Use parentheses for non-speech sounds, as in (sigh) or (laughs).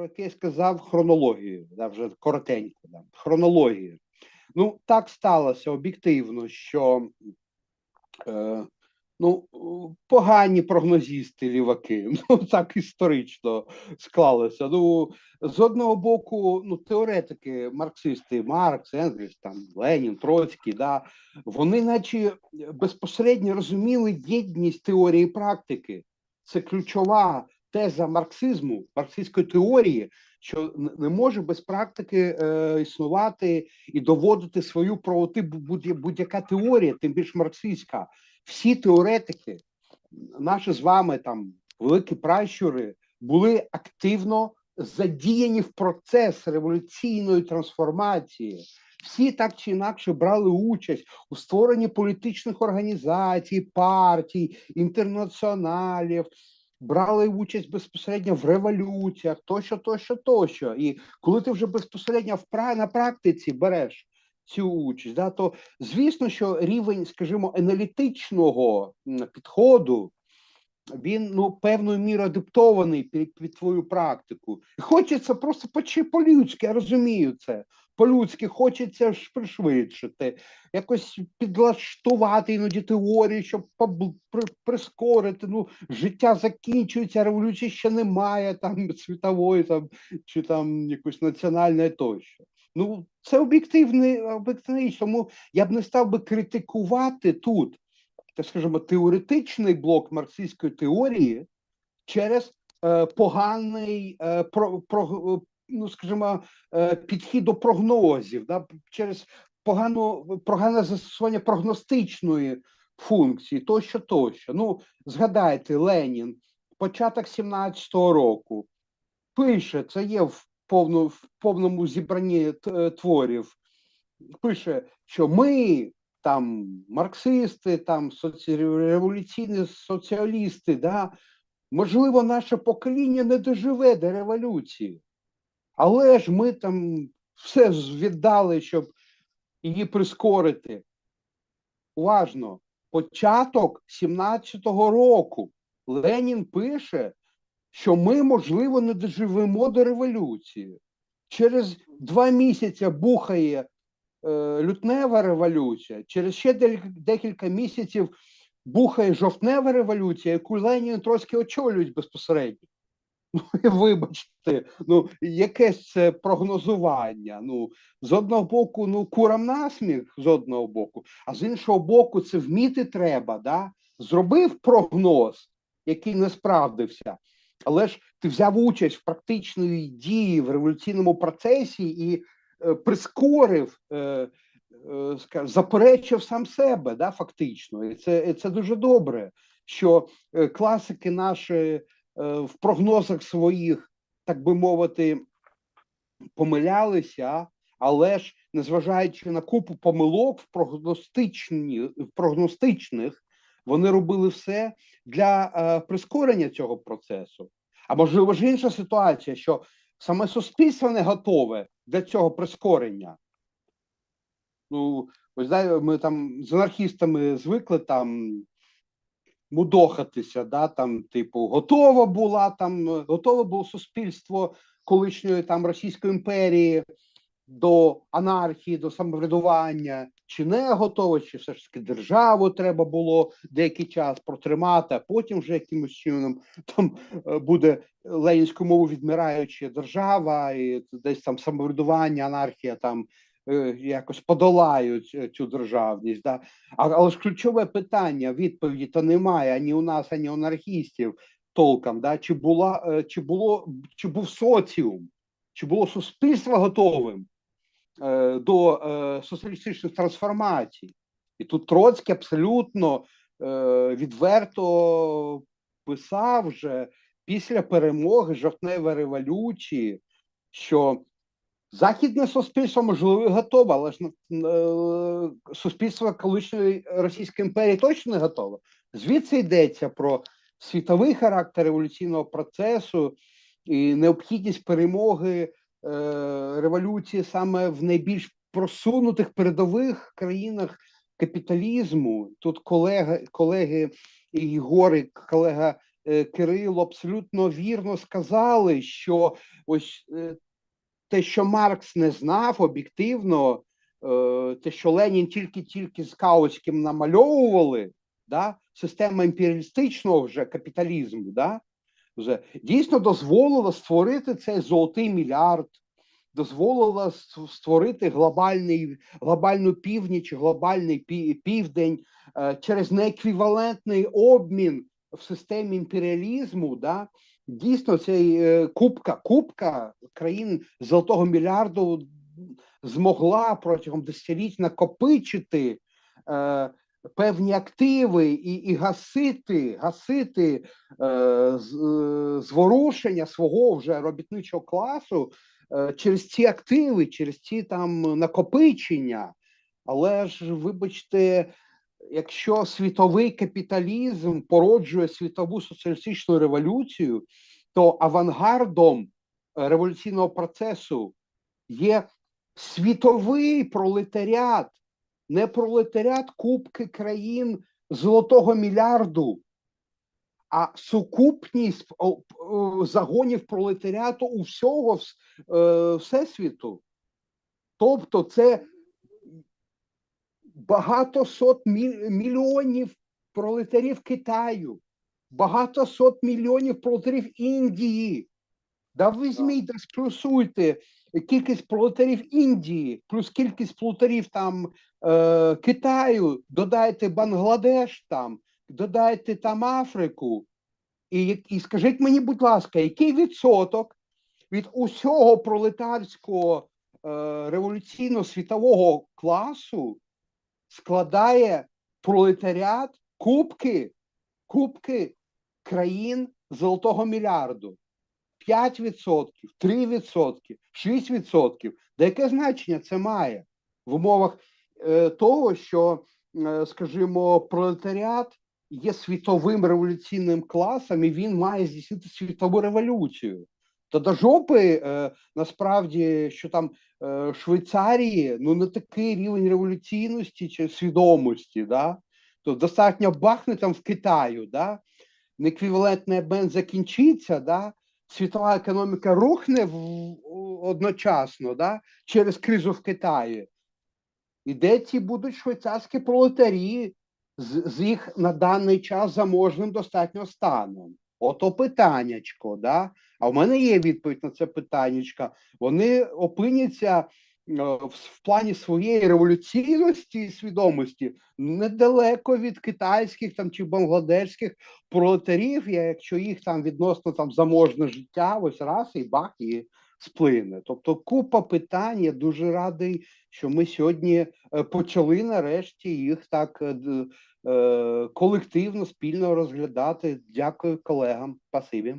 про я сказав хронологію, да, вже коротенько, да, хронологію. Ну, так сталося об'єктивно, що е, ну, погані прогнозісти ліваки, (laughs) ну так історично склалося. Ну, з одного боку, ну, теоретики, марксисти, Маркс, Енгельс, там, Ленін, Троцький, да, вони, наче безпосередньо розуміли єдність теорії і практики. Це ключова теза марксизму, марксистської теорії, що не може без практики е, існувати і доводити свою правоту будь-яка теорія, тим більш марксистська. Всі теоретики, наші з вами там великі пращури, були активно задіяні в процес революційної трансформації. Всі так чи інакше брали участь у створенні політичних організацій, партій, інтернаціоналів, брали участь безпосередньо в революціях, тощо, тощо, тощо. І коли ти вже безпосередньо в на практиці береш цю участь, да, то звісно, що рівень, скажімо, аналітичного підходу. Він ну певною мірою адаптований під, під твою практику. І хочеться просто по-людськи, я розумію це по-людськи хочеться ж пришвидшити, якось підлаштувати іноді теорії, щоб прискорити. Ну, життя закінчується, революції ще немає, там (laughs) світової там, чи там якоїсь національної тощо. Ну, це об'єктивний об'єктивний, тому я б не став би критикувати тут, так скажімо, теоретичний блок марксистської теорії через е, поганий е, про, про, ну скажімо, е, підхід до прогнозів, да, через погано, погане застосування прогностичної функції, тощо, тощо. Ну, згадайте, Ленін, початок 17-го року, пише, це є в повну, в повному зібранні е, творів, пише, що ми. Там марксисти, там соці... революційні соціалісти, да, можливо, наше покоління не доживе до революції. Але ж ми там все віддали, щоб її прискорити. Уважно, початок 17-го року Ленін пише, що ми, можливо, не доживемо до революції. Через два місяці бухає е, лютнева революція, через ще декілька місяців бухає жовтнева революція, яку Ленін і Троцький очолюють безпосередньо. (laughs) Вибачте, ну якесь це прогнозування. Ну, з одного боку, ну курам насміх, з одного боку, а з іншого боку, це вміти треба. да? Зробив прогноз, який не справдився, але ж ти взяв участь в практичної дії в революційному процесі і е, прискорив, е, е, заперечив сам себе, да, фактично. І це, це дуже добре, що е, класики наші. Е, в прогнозах своїх, так би мовити, помилялися, але ж незважаючи на купу помилок в прогностичні, в прогностичних, вони робили все для е, прискорення цього процесу. А можливо ж інша ситуація, що саме суспільство не готове для цього прискорення. Ну, ось ми там з анархістами звикли там мудохатися, да, там, типу, готова була там, готове було суспільство колишньої там Російської імперії до анархії, до самоврядування, чи не готове, чи все ж таки державу треба було деякий час протримати, а потім вже якимось чином там е, буде ленінською мовою відмираюча держава, і десь там самоврядування, анархія там якось подолають цю державність. Да? Але ж ключове питання відповіді то немає ані у нас, ані у анархістів толком. Да? Чи була е, чи було чи був соціум, чи було суспільство готовим е, до е, соціалістичних трансформацій? І тут Троцький абсолютно е, відверто писав вже після перемоги жовтневої революції, що Західне суспільство можливо готове, але ж е, суспільство колишньої Російської імперії точно не готове. Звідси йдеться про світовий характер революційного процесу і необхідність перемоги е, революції саме в найбільш просунутих передових країнах капіталізму. Тут колеги, колеги Ігор, колега е, Кирило абсолютно вірно сказали, що ось е, те, що Маркс не знав об'єктивно, е, те, що Ленін тільки-тільки з Каутським намальовували, да, система імперіалістичного вже капіталізму, да, вже дійсно дозволила створити цей золотий мільярд, дозволила створити глобальний, глобальну північ, глобальний південь е, через нееквівалентний обмін в системі імперіалізму, да, дійсно цей е, кубка, кубка країн золотого мільярду змогла протягом десятиліть накопичити е, певні активи і, і гасити, гасити е, е, зворушення свого вже робітничого класу е, через ці активи, через ці там накопичення. Але ж, вибачте, якщо світовий капіталізм породжує світову соціалістичну революцію, то авангардом е, революційного процесу є світовий пролетаріат, не пролетаріат Кубки країн золотого мільярду, а сукупність загонів пролетаріату у всього е, всесвіту. Тобто це багато сот мільйонів пролетарів Китаю, багато сот мільйонів пролетарів Індії. Да візьміть, да сплюсуйте кількість пролетарів Індії, плюс кількість пролетарів там е, Китаю, додайте Бангладеш там, додайте там Африку. І, і скажіть мені, будь ласка, який відсоток від усього пролетарського е, революційно-світового класу складає пролетаріат кубки, кубки країн золотого мільярду. 5%, 3%, 6%. Да яке значення це має в умовах е, того, що, е, скажімо, пролетаріат є світовим революційним класом, і він має здійснити світову революцію. То до жопи е, насправді, що там е, Швейцарії ну не такий рівень революційності чи свідомості, да? то достатньо бахне там в Китаю, да? нееквівалентний обмен закінчиться, да? світова економіка рухне в, одночасно да? через кризу в Китаї. І де ці будуть швейцарські пролетарі з, з їх на даний час заможним достатньо станом? Ото питаннячко, да? А в мене є відповідь на це питаннячко. Вони опиняться е, в, плані своєї революційності і свідомості недалеко від китайських там чи бангладешських пролетарів, якщо їх там відносно там заможне життя, ось раз і бах і сплине. Тобто купа питань. Я дуже радий, що ми сьогодні е, почали нарешті їх так е, е, колективно, спільно розглядати. Дякую колегам. Спасибі.